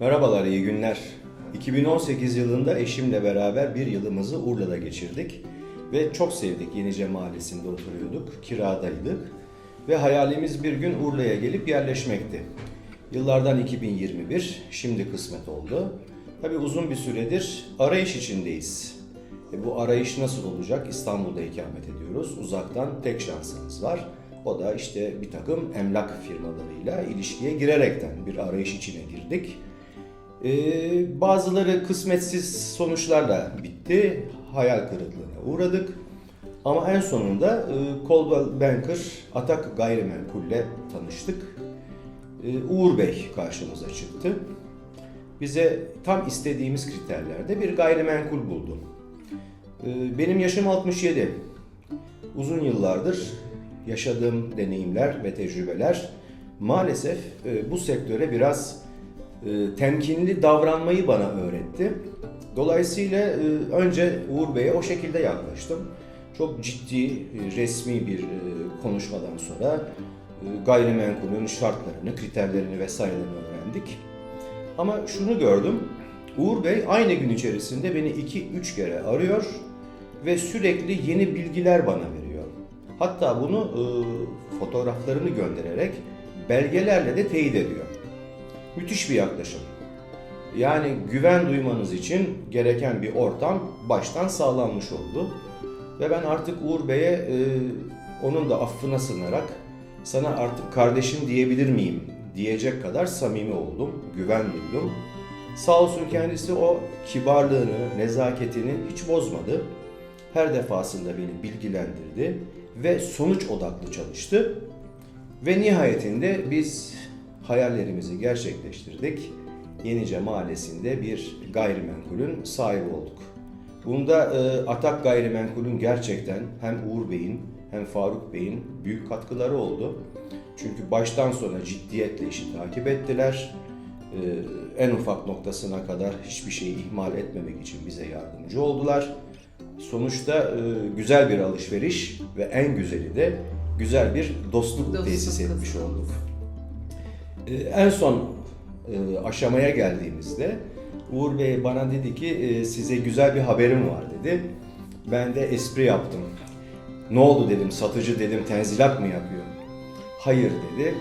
Merhabalar, iyi günler. 2018 yılında eşimle beraber bir yılımızı Urla'da geçirdik. Ve çok sevdik. Yenice Mahallesi'nde oturuyorduk, kiradaydık. Ve hayalimiz bir gün Urla'ya gelip yerleşmekti. Yıllardan 2021, şimdi kısmet oldu. Tabii uzun bir süredir arayış içindeyiz. E bu arayış nasıl olacak? İstanbul'da ikamet ediyoruz. Uzaktan tek şansımız var. O da işte bir takım emlak firmalarıyla ilişkiye girerekten bir arayış içine girdik. Ee, bazıları kısmetsiz sonuçlarla bitti. Hayal kırıklığına uğradık. Ama en sonunda e, Coldwell Banker Atak Gayrimenkul'le tanıştık. E, Uğur Bey karşımıza çıktı. Bize tam istediğimiz kriterlerde bir gayrimenkul buldu. E, benim yaşım 67. Uzun yıllardır yaşadığım deneyimler ve tecrübeler maalesef e, bu sektöre biraz e, temkinli davranmayı bana öğretti. Dolayısıyla e, önce Uğur Bey'e o şekilde yaklaştım. Çok ciddi, e, resmi bir e, konuşmadan sonra e, gayrimenkulün şartlarını, kriterlerini vesairelerini öğrendik. Ama şunu gördüm, Uğur Bey aynı gün içerisinde beni 2-3 kere arıyor ve sürekli yeni bilgiler bana veriyor. Hatta bunu e, fotoğraflarını göndererek belgelerle de teyit ediyor. Müthiş bir yaklaşım. Yani güven duymanız için gereken bir ortam baştan sağlanmış oldu. Ve ben artık Uğur Bey'e e, onun da affına sığınarak sana artık kardeşim diyebilir miyim diyecek kadar samimi oldum, güven duydum. Sağ olsun kendisi o kibarlığını, nezaketini hiç bozmadı. Her defasında beni bilgilendirdi ve sonuç odaklı çalıştı. Ve nihayetinde biz hayallerimizi gerçekleştirdik. Yenice Mahallesi'nde bir gayrimenkulün sahibi olduk. Bunda e, Atak Gayrimenkul'ün gerçekten hem Uğur Bey'in hem Faruk Bey'in büyük katkıları oldu. Çünkü baştan sona ciddiyetle işi takip ettiler. E, en ufak noktasına kadar hiçbir şeyi ihmal etmemek için bize yardımcı oldular. Sonuçta e, güzel bir alışveriş ve en güzeli de güzel bir dostluk, Dostluk tesis etmiş olduk. Ee, En son e, aşamaya geldiğimizde Uğur Bey bana dedi ki e, size güzel bir haberim var dedi. Ben de espri yaptım. Ne oldu dedim, satıcı dedim, tenzilat mı yapıyor? Hayır dedi.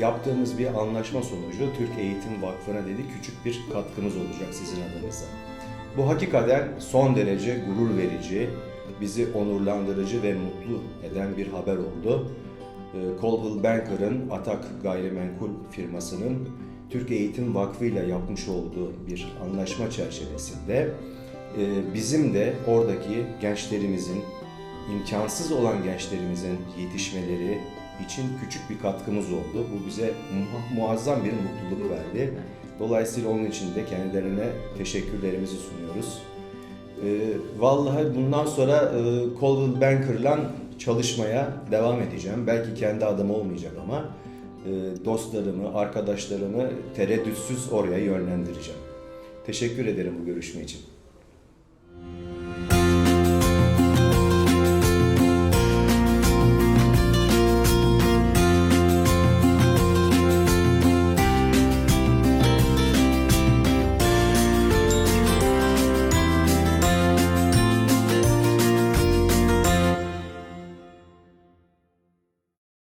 Yaptığımız bir anlaşma sonucu Türk Eğitim Vakfı'na dedi küçük bir katkımız olacak sizin adınıza. Bu hakikaten son derece gurur verici, bizi onurlandırıcı ve mutlu eden bir haber oldu. Ee, Coldwell Banker'ın Atak Gayrimenkul firmasının Türk Eğitim Vakfı ile yapmış olduğu bir anlaşma çerçevesinde e, bizim de oradaki gençlerimizin, imkansız olan gençlerimizin yetişmeleri için küçük bir katkımız oldu. Bu bize mu- muazzam bir mutluluk verdi. Dolayısıyla onun için de kendilerine teşekkürlerimizi sunuyoruz. Ee, vallahi bundan sonra e, Coldwell Banker'la çalışmaya devam edeceğim. Belki kendi adım olmayacak ama e, dostlarımı, arkadaşlarımı tereddütsüz oraya yönlendireceğim. Teşekkür ederim bu görüşme için.